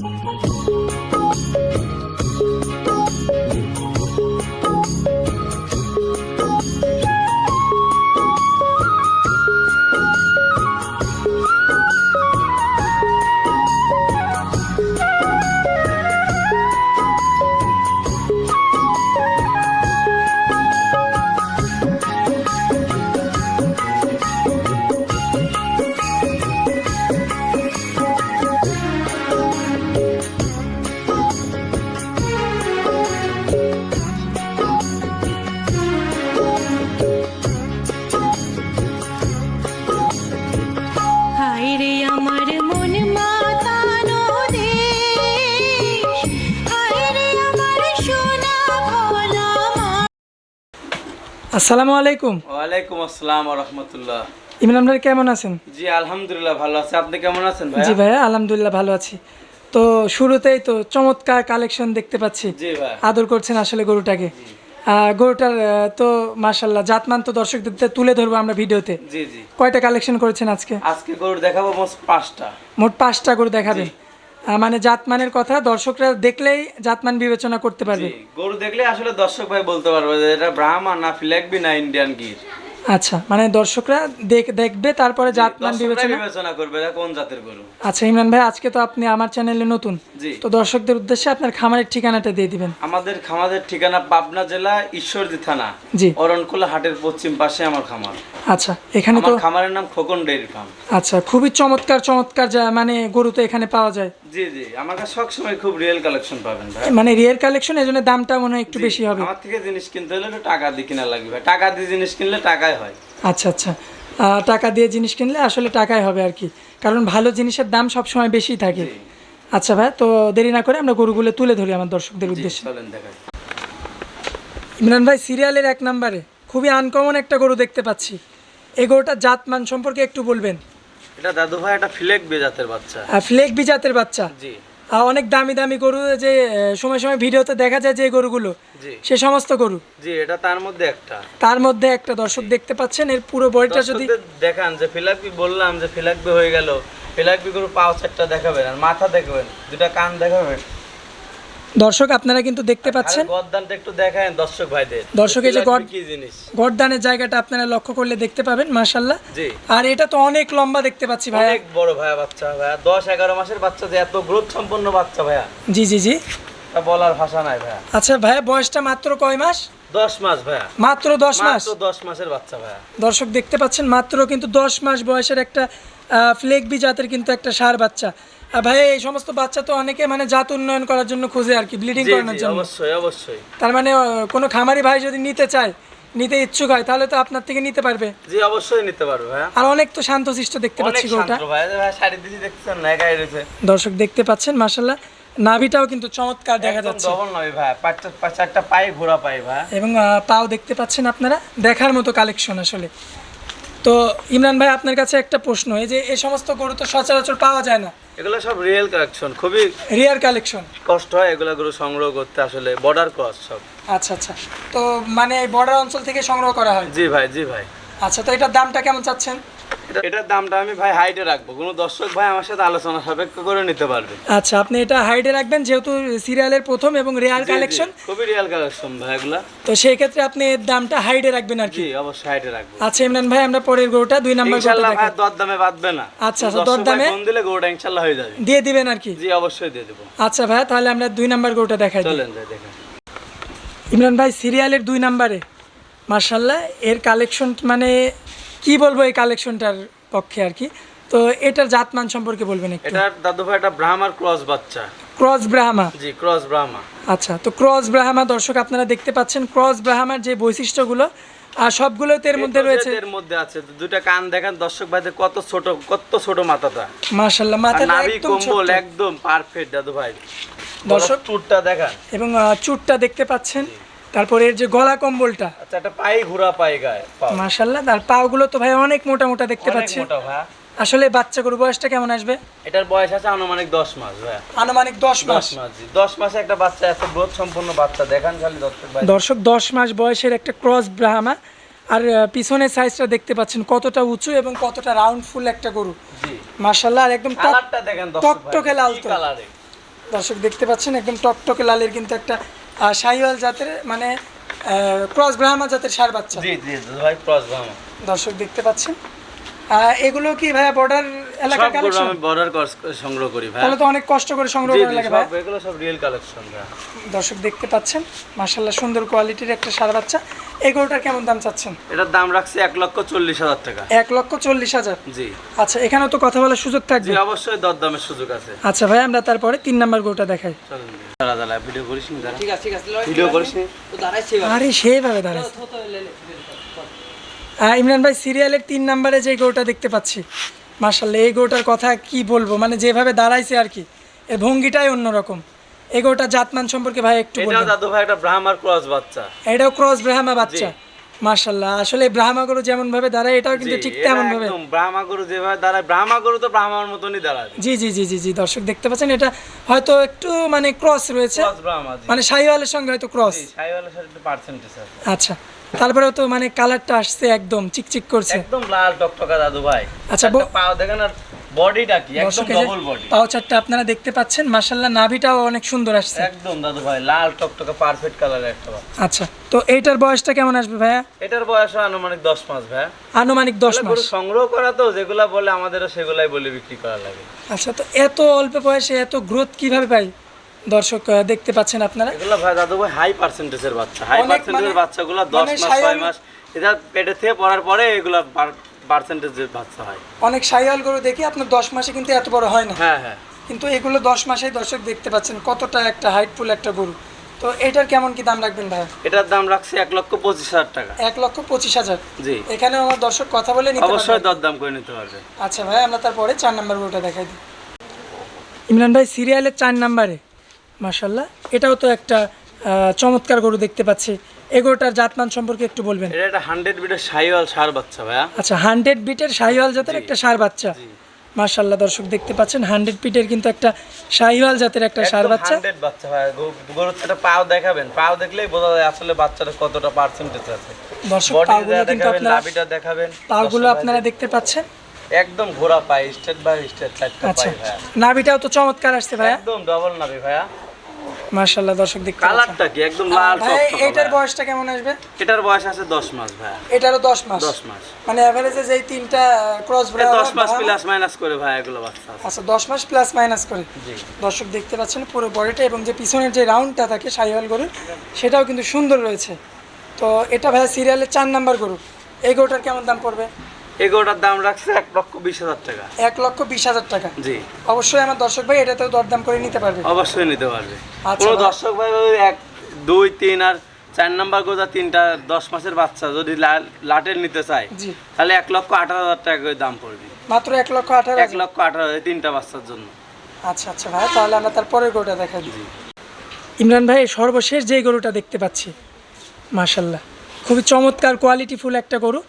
হায় আসসালামু আলাইকুম। ওয়ালাইকুম আসসালাম রহমতুল্লাহ। ইমরান ভাই কেমন আছেন? জি আলহামদুলিল্লাহ ভালো আছে। আপনি কেমন আছেন ভাই জি ভাইয়া আলহামদুলিল্লাহ ভালো আছি। তো শুরুতেই তো চমৎকার কালেকশন দেখতে পাচ্ছি। জি ভাই আদর করছেন আসলে গরুটাকে। গরুটার তো মাশাল্লাহ জাতমান তো দর্শকদের তুলে ধরবো আমরা ভিডিওতে। জি জি। কয়টা কালেকশন করেছেন আজকে? আজকে গরু দেখাবো মোট পাঁচটা। মোট পাঁচটা গরু দেখাবেন। মানে জাতমানের কথা দর্শকরা দেখলেই জাতমান বিবেচনা করতে পারবে। গরু দেখলে আসলে দর্শক ভাই বলতে পারবে যে এটা ব্রাহ্মণ না ফিলাকবি না ইন্ডিয়ান গির আচ্ছা মানে দর্শকরা দেখ- দেখবে তারপরে জাতমান বিবেচনা বিবেচনা করবে এটা কোন জাতের গরু। আচ্ছা ইমরান ভাই আজকে তো আপনি আমার চ্যানেলে নতুন। জি। তো দর্শকদের উদ্দেশ্যে আপনার খামারের ঠিকানাটা দিয়ে দিবেন। আমাদের খামারের ঠিকানা পাবনা জেলা ঈশ্বরদী থানা। জি। অরণকুলা হাটের পশ্চিম পাশে আমার খামার। আচ্ছা এখানে তো আমার খামারের নাম খোকন ডেয়ারি ফার্ম। আচ্ছা খুবই চমৎকার চমৎকার মানে গরু তো এখানে পাওয়া যায়। জি জি। আমার কাছে সবসময় খুব রিয়েল কালেকশন পাবেন ভাই। মানে কালেকশন দামটা মনে হয় একটু বেশি হবে। আমার থেকে জিনিস কিনতে হলে একটু টাকা দিয়ে কিনা লাগবে ভাই। টাকা দিয়ে জিনিস কিনলে টাকাই হয়। আচ্ছা আচ্ছা। টাকা দিয়ে জিনিস কিনলে আসলে টাকাই হবে আর কি। কারণ ভালো জিনিসের দাম সবসময় বেশি থাকে। আচ্ছা ভাই তো দেরি না করে আমরা গরুগুলো তুলে ধরি আমার দর্শকদের উদ্দেশ্যে। ইমরান ভাই সিরিয়ালের এক নম্বরে খুবই আনকমন একটা গরু দেখতে পাচ্ছি। এই গরুটার জাতমান সম্পর্কে একটু বলবেন। এটা দাদু ভাই একটা ফ্লেক বিজাতের বাচ্চা। ফ্লেক বি জাতের বাচ্চা? জি। অনেক দামি দামি গরু যে সময় সময় ভিডিওতে দেখা যায় যে গরুগুলো। সে সমস্ত গরু। জি এটা তার মধ্যে একটা। তার মধ্যে একটা দর্শক দেখতে পাচ্ছেন এর পুরো বডিটা যদি দেখান যে ফিলাকবি বললাম যে ফিলাকবি হয়ে গেল। ফিলাকবি গরু পাও চারটা দেখাবেন আর মাথা দেখাবেন দুটা কান দেখাবেন। দর্শক আপনারা কিন্তু দেখতে পাচ্ছেন। আর একটু দেখায় দর্শক ভাইদের। দর্শক এই যে ফিলাকবি কি জিনিস? গরদানের জায়গাটা আপনারা লক্ষ্য করলে দেখতে পাবেন মাশাল্লাহ জি। আর এটা তো অনেক লম্বা দেখতে পাচ্ছি ভাইয়া। অনেক বড় ভাইয়া বাচ্চা ভাইয়া। দশ এগারো মাসের বাচ্চা যে এত গ্রোথ সম্পন্ন বাচ্চা ভাইয়া। জি জি জি। বলার ভাষা নাই ভাইয়া। আচ্ছা ভাইয়া বয়সটা মাত্র কয় মাস? দশ মাস ভাইয়া। মাত্র দশ মাস? মাত্র দশ মাসের বাচ্চা ভাইয়া। দর্শক দেখতে পাচ্ছেন মাত্র কিন্তু দশ মাস বয়সের একটা ফ্লেগবি জাতের কিন্তু একটা সার বাচ্চা। ভাই এই সমস্ত বাচ্চা তো অনেকে মানে জাত উন্নয়ন করার জন্য খোঁজে আর কি ব্লিডিং করানোর জন্য। অবশ্যই অবশ্যই। তার মানে কোনো খামারি ভাই যদি নিতে চায় নিতে ইচ্ছুক হয় তাহলে তো আপনার থেকে নিতে পারবে। জি অবশ্যই নিতে পারবে আর অনেক তো শান্তশিষ্ট দেখতে পাচ্ছি শাড়ি দিদি দেখছেন না রয়েছে। দর্শক দেখতে পাচ্ছেন মাসাল্লাহ নাভিটাও কিন্তু চমৎকার দেখা যাচ্ছে। ডবল নয় ভাই পাঁচ চারটা পায়ে ঘোরা ভাই। এবং পাও দেখতে পাচ্ছেন আপনারা দেখার মতো কালেকশন আসলে। তো ইমরান ভাই আপনার কাছে একটা প্রশ্ন এই যে এই সমস্ত গরু তো সচরাচর পাওয়া যায় না। এগুলো সব রিয়েল কালেকশন খুবই রিয়ার কালেকশন কষ্ট হয় এগুলো গরু সংগ্রহ করতে আসলে বর্ডার ক্রস সব। আচ্ছা আচ্ছা। তো মানে বর্ডার অঞ্চল থেকে সংগ্রহ করা হয়? জি ভাই জি ভাই। আচ্ছা তো এটার দামটা কেমন চাচ্ছেন? এটার দামটা আমি ভাই হাইটে রাখব। কোনো দর্শক ভাই আমার সাথে আলোচনা সাপেক্ষ করে নিতে পারবে। আচ্ছা আপনি এটা হাইডে রাখবেন যেহেতু সিরিয়ালের প্রথম এবং রেয়ার কালেকশন খুবই রিয়েল কালেকশন ভাই এগুলা। তো সেই ক্ষেত্রে আপনি এর দামটা হাইডে রাখবেন আর কি? অবশ্যই হাইটে রাখব। আচ্ছা ইমরান ভাই আমরা পরের গরুটা দুই নাম্বার গরুটা ইনশাল্লাহ ভাই দর দামে বাঁধবে না। আচ্ছা, আচ্ছা, দরদামে? ফোন দিলে গরুটা ইনশাল্লাহ হয়ে যাবে। দিয়ে দিবেন আর কি? জি অবশ্যই দিয়ে দেবো। আচ্ছা ভাই তাহলে আমরা দুই নাম্বার গরুটা দেখাই চলেন যাই দেখেন। ইমরান ভাই সিরিয়ালের দুই নাম্বারে। মার্শাল্লাহ এর কালেকশন মানে কি বলব এই কালেকশনটার পক্ষে আর কি? তো এটার জাতমান সম্পর্কে বলবেন একটু। এটার দাদু ভাই একটা ব্রাহ্মার ক্রস বাচ্চা। ক্রস ব্রাহ্মা? জি ক্রস ব্রাহ্মা। আচ্ছা তো ক্রস ব্রাহ্মা দর্শক আপনারা দেখতে পাচ্ছেন ক্রস ব্রাহ্মার যে বৈশিষ্ট্যগুলো আর সবগুলোতে এর মধ্যে রয়েছে এর মধ্যে আছে দুটা কান দেখেন দর্শক ভাইদের কত ছোট কত ছোট মাথাটা। মার্শাল্লাহ আর মাথাটা একদম কম্বল একদম পারফেক্ট দাদু ভাই দর্শক- টুরটা দেখান। এবং চুটটা দেখতে পাচ্ছেন। তারপরে এর যে গলা কম্বলটা। আচ্ছা একটা পায়ে ঘোরা পায়ে গায়ে পাও। মার্শাল্লাহ তার পাগুলো তো ভাই অনেক মোটা মোটা দেখতে পাচ্ছি। মোটা ভাই আসলে বাচ্চা গরু বয়সটা কেমন আসবে? এটার বয়স আছে আনুমানিক দশ মাস ভাই আনুমানিক দশ মাস। দশ মাস জি। দশ মাসে একটা বাচ্চা এত গ্রোথ সম্পন্ন বাচ্চা। দেখান খালি দর্শক ভাই। দর্শক দশ মাস বয়সের একটা ক্রস ব্রাহ্মা। আর আহ, পিছনের সাইজটা দেখতে পাচ্ছেন কতটা উঁচু এবং কতটা রাউন্ড ফুল একটা গরু। জি। মার্শাল্লাহ আর একদম কালারটা দেখেন দর্শক টকটকে লাল তো। দর্শক দেখতে পাচ্ছেন একদম টকটকে লালের কিন্তু একটা শাহিওয়াল জাতের মানে ক্রস ব্রাহ্মা জাতের সার বাচ্চা। জি জি ভাই ক্রস ব্রাহ্মা। দর্শক দেখতে পাচ্ছেন। এগুলো কি ভাইয়া বর্ডার এলাকার কালেকশন আমি বর্ডার সংগ্রহ করি ভাই। তাহলে তো অনেক কষ্ট করে সংগ্রহ করে লাগে ভাই। এগুলো সব রিয়েল কালেকশন দর্শক দেখতে পাচ্ছেন মাশাআল্লাহ সুন্দর কোয়ালিটির একটা সার বাচ্চা। এগুলোটার কেমন দাম চাচ্ছেন? এটার দাম রাখছি এক লক্ষ চল্লিশ হাজার টাকা। এক লক্ষ চল্লিশ হাজার? জি। আচ্ছা এখানেও তো কথা বলার সুযোগ থাকবে। অবশ্যই দরদামের সুযোগ আছে। আচ্ছা ভাই আমরা তারপরে তিন নাম্বার গরুটা দেখাই। চলুন দাঁড়া দাঁড়া ভিডিও করিস ঠিক আছে ঠিক আছে ভিডিও করিস নি। তো দাঁড়াইছি আরে সেভাবে আহ, ইমরান ভাই সিরিয়ালের তিন নাম্বারে যে গরুটা দেখতে পাচ্ছি মার্শাল্লাহ এই গরুটার কথা কি বলব? মানে যেভাবে দাঁড়াইছে আর কি এর ভঙ্গিটাই অন্যরকম। এই গরুটা জাতমান সম্পর্কে ভাই একটু বলবেন। দাদু ভাই একটা ব্রাহ্মার ক্রস বাচ্চা। এটাও ক্রস ব্রাহ্মা বাচ্চা মার্শাল্লাহ আসলে ব্রাহ্মা গরু যেমন ভাবে দাঁড়ায় এটাও কিন্তু ঠিক তেমন ভাবে। একদম ব্রাহ্মা গরু যেভাবে দাঁড়ায় ব্রাহ্মা গরু তো ব্রাহ্মার মতনই দাঁড়ায়। জি জি জি জি জি দর্শক দেখতে পাচ্ছেন এটা হয়তো একটু মানে ক্রস রয়েছে। ক্রস ব্রাহ্মা জি। মানে শাহিওয়ালের সঙ্গে হয়তো ক্রস। জি সাইওয়ালের সাথে একটু পার্সেন্টেজ আছে। আচ্ছা তারপরেও তো মানে কালারটা আসছে একদম চিকচিক করছে। একদম লাল টকটকা দাদু ভাই আচ্ছা, পাও দেখেন আর বডিটা কি? একদম ডবল বডি পাউচারটা আপনারা দেখতে পাচ্ছেন মাশাল্লাহ নাভিটাও অনেক সুন্দর আসছে। একদম দাদু ভাই লাল টকটকা পারফেক্ট কালারের একটা আচ্ছা তো এইটার বয়সটা কেমন আসবে ভাইয়া? এটার বয়স আনুমানিক দশ মাস ভাই আনুমানিক দশ তাহলে মাস। সংগ্রহ করা তো যেগুলা বলে আমাদেরও সেগুলাই বলে বিক্রি করা লাগে। আচ্ছা তো এত অল্প বয়সে এত গ্রোথ কীভাবে পাই? দর্শক দেখতে পাচ্ছেন আপনারা। এগুলো ভাই দাদু ভাই হাই পার্সেন্টেজের বাচ্চা। হাই পার্সেন্টেজের মানে- বাচ্চাগুলো দশ মানে মাস ছয় সায়াল- মাস। এটা পেটে থেকে পড়ার পরে এগুলা পার্সেন্টেজের বাচ্চা হয়। অনেক সাইয়াল গরু দেখি আপনার দশ মাসে কিন্তু এত বড় হয় না। হ্যাঁ হ্যাঁ। কিন্তু এগুলো দশ মাসেই দর্শক দেখতে পাচ্ছেন কতটা একটা হাইটফুল একটা গরু। তো এটার কেমন কি দাম রাখবেন ভাইয়া? এটার দাম রাখছি এক লক্ষ পঁচিশ হাজার টাকা। এক লক্ষ পঁচিশ হাজার। জি। এখানে আমার দর্শক কথা বলে নিতে অবশ্যই দরদাম করে নিতে পারবে। আচ্ছা ভাই আমরা তারপরে চার নাম্বার গরুটা দেখাই দিই। ইমরান ভাই সিরিয়ালের চার নাম্বারে। মাশাল্লাহ এটাও তো একটা চমৎকার গরু দেখতে পাচ্ছি। এগোটার জাতমান সম্পর্কে একটু বলবেন। এটা একটা হান্ড্রেড বিটের সাইওয়াল সার বাচ্চা ভাইয়া। আচ্ছা হান্ড্রেড বিটের শাহিওয়াল জাতের একটা সার বাচ্চা। মাশাল্লাহ দর্শক দেখতে পাচ্ছেন হান্ড্রেড বিটের কিন্তু একটা শাহিওয়াল জাতের একটা সার বাচ্চা। হান্ড্রেড বাচ্চা ভাইয়া। গরু- গরুর একটা পাও দেখাবেন। পাও দেখলেই বোঝা যায় আসলে বাচ্চাটা কতটা পার্সেন্টেজ আছে। দর্শক পাগুলো কিন্তু দেখাবেন আপনারা লাভিটা দেখাবেন। দর্শক আপনারা দেখতে পাচ্ছেন। একদম ঘোরা পায় স্টেট বাই স্টেট চারটা আচ্ছা পাই ভাইয়া। নাভিটাও তো চমৎকার আসছে ভাইয়া। একদম ডবল নাবি ভাইয়া। মাশাল্লাহ দর্শক দেখতে কালারটা কি? একদম লাল ভাই এটার বয়সটা কেমন আসবে? এটার বয়স আছে দশ মাস ভাইয়া এটারও দশ মাস? দশ মাস। মানে অ্যাভারেজে যেই তিনটা ক্রস এ দশ মাস প্লাস মাইনাস করে ভাই এগুলো বাচ্চা আচ্ছা দশ মাস প্লাস মাইনাস করে। দর্শক দেখতে পাচ্ছেন পুরো বডিটা এবং যে পিছনের যে রাউন্ডটা থাকে সাইওয়াল গরুর সেটাও কিন্তু সুন্দর রয়েছে। তো এটা ভাইয়া সিরিয়ালের চার নাম্বার গরু। এই গরুটার কেমন দাম পড়বে? এগুলোটার দাম রাখছে এক লক্ষ বিশ হাজার টাকা। এক লক্ষ বিশ হাজার টাকা? জি। অবশ্যই আমার দর্শক ভাই এটাতেও দরদাম করে নিতে পারবে। অবশ্যই নিতে পারবে। আচ্ছা কোনো দর্শক ভাই এক দুই তিন আর চার নাম্বার গোজা তিনটা দশ মাসের বাচ্চা যদি লাটের নিতে চায় তাহলে এক লক্ষ আঠারো হাজার টাকা করে দাম পড়বে। মাত্র এক লক্ষ আঠারো এক লক্ষ আঠারো হাজার তিনটা বাচ্চার জন্য। আচ্ছা আচ্ছা ভাই তাহলে আমরা তার পরের গরুটা দেখাই। দিই ইমরান ভাই সর্বশেষ যে গরুটা দেখতে পাচ্ছি মাশাল্লাহ খুবই চমৎকার কোয়ালিটিফুল একটা গরু।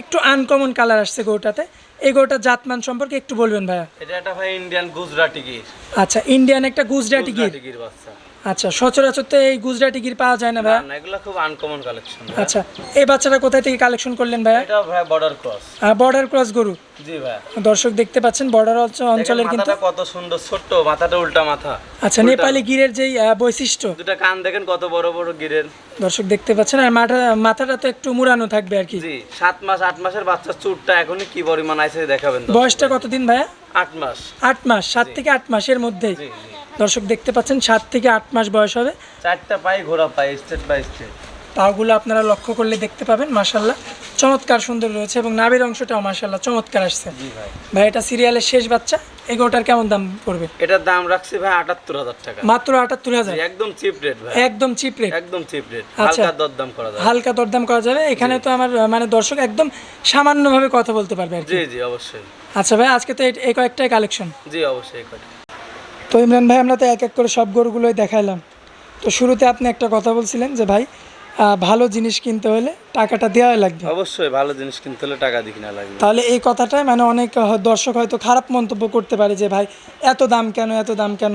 একটু আনকমন কালার আসছে গোটাতে এই গোটা জাতমান সম্পর্কে একটু বলবেন ভাইয়া। এটা একটা ভাই ইন্ডিয়ান গুজরাটি গির। আচ্ছা ইন্ডিয়ান একটা গুজরাটি গির। গুজরাটি গির বাচ্চা। আচ্ছা সচরাচর তো এই গুজরাটি গির পাওয়া যায় না ভাই? না এগুলো খুব আনকমন কালেকশন আচ্ছা এই বাচ্চাটা কোথায় থেকে কালেকশন করলেন ভাইয়া এটা ভাই বর্ডার ক্রস বর্ডার ক্রস গরু? জি ভাই। দর্শক দেখতে পাচ্ছেন বর্ডার অঞ্চলের কিন্তু কত সুন্দর ছোট্ট মাথাটা উল্টা মাথা। আচ্ছা নেপালি গিরের যেই বৈশিষ্ট্য। দুটো কান দেখেন কত বড় বড় গিরের। দর্শক দেখতে পাচ্ছেন আর মাথা মাথাটা তো একটু মুড়ানো থাকবে আর কি। জি সাত মাস আট মাসের বাচ্চার চুটটা এখনই কি পরিমাণ আছে দেখাবেন বয়সটা কতদিন ভাইয়া? আট মাস। আট মাস সাত থেকে আট মাসের মধ্যেই জি জি। দর্শক দেখতে পাচ্ছেন সাত থেকে আট মাস বয়স হবে। চারটা পায়ে ঘোরা পাই স্টেট বাই স্টেট পাগুলো আপনারা লক্ষ্য করলে দেখতে পাবেন মাসাল্লাহ চমৎকার সুন্দর রয়েছে এবং নাভির অংশটাও মাসাল্লাহ চমৎকার আসছে। জি ভাই। ভাই এটা সিরিয়ালের শেষ বাচ্চা এগোটার কেমন দাম পড়বে? এটার দাম রাখছি ভাই আটাত্তর হাজার টাকা। মাত্র আটাত্তর হাজার? একদম চিপ রেট ভাই। একদম চিপ রেট একদম চিপ রেট আচ্ছা। হালকা দরদাম করা যাবে। হালকা দরদাম করা যাবে। এখানে তো আমার মানে দর্শক একদম সামান্যভাবে কথা বলতে পারবে আর জি জি অবশ্যই। আচ্ছা ভাই আজকে তো এই- এই কয়েকটাই কালেকশন জি অবশ্যই করি তো ইমরান ভাই আমরা তো এক এক করে সব গরুগুলোই দেখাইলাম। তো শুরুতে আপনি একটা কথা বলছিলেন যে ভাই ভালো জিনিস কিনতে হলে টাকাটা দেওয়াই লাগবে। অবশ্যই ভালো জিনিস কিনতে হলে টাকা দিক না লাগবে। তাহলে এই কথাটাই মানে অনেক দর্শক হয়তো খারাপ মন্তব্য করতে পারে যে ভাই এত দাম কেন এত দাম কেন?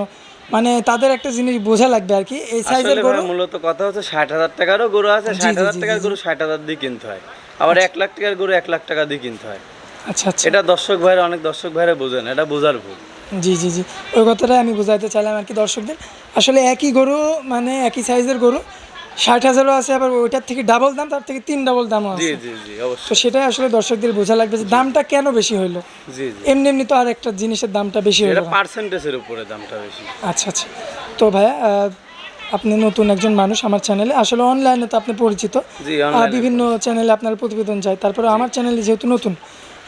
মানে তাদের একটা জিনিস বোঝা লাগবে আর কি এই সাইজের গরু। মূলত কথা হচ্ছে ষাট হাজার টাকারও গরু আছে ষাট হাজার টাকার গরু ষাট হাজার দিয়ে কিনতে হয়। আবার এক লাখ টাকার গরু এক লাখ টাকা দিয়ে কিনতে হয়। আচ্ছা আচ্ছা। এটা দর্শক ভাইরা অনেক দর্শক ভাইরা বোঝেন এটা বোঝার ভুল। জি জি জি। ওই কথাটাই আমি বোঝাতে চাইলাম আর কি দর্শকদের। আসলে একই গরু মানে একই সাইজের গরু। ষাট হাজারও আছে আবার ওইটার থেকে ডাবল দাম তার থেকে তিন ডাবল দামও আছে। তো সেটাই আসলে দর্শকদের বোঝা লাগবে যে দামটা কেন বেশি হইল। এমনি এমনি তো আর একটা জিনিসের দামটা বেশি হলো না। পার্সেন্টেজের উপরে দামটা বেশি। আচ্ছা আচ্ছা। তো ভাইয়া আপনি নতুন একজন মানুষ আমার চ্যানেলে আসলে অনলাইনে তো আপনি পরিচিত। বিভিন্ন চ্যানেলে আপনার প্রতিবেদন যায়। তারপরে আমার চ্যানেলে যেহেতু নতুন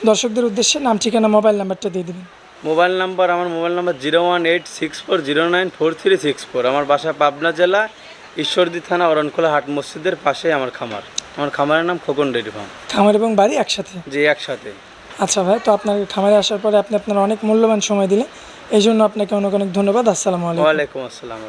দর্শকদের উদ্দেশ্যে নাম ঠিকানা মোবাইল নাম্বারটা দিয়ে দিবেন। মোবাইল নাম্বার আমার mobile number zero one eight six four zero nine four three six four. আমার বাসা পাবনা জেলা ঈশ্বরদী থানা অরণখোলা হাট মসজিদের পাশে আমার খামার। আমার খামারের নাম খোকন ডেরি ফার্ম। খামার এবং বাড়ি একসাথে? জি একসাথে। আচ্ছা ভাই তো আপনার খামারে আসার পরে আপনি আপনার অনেক মূল্যবান সময় দিলেন। এই জন্য আপনাকে অনেক অনেক ধন্যবাদ। আসসালামু আলাইকুম। ওয়ালাইকুম আসসালাম।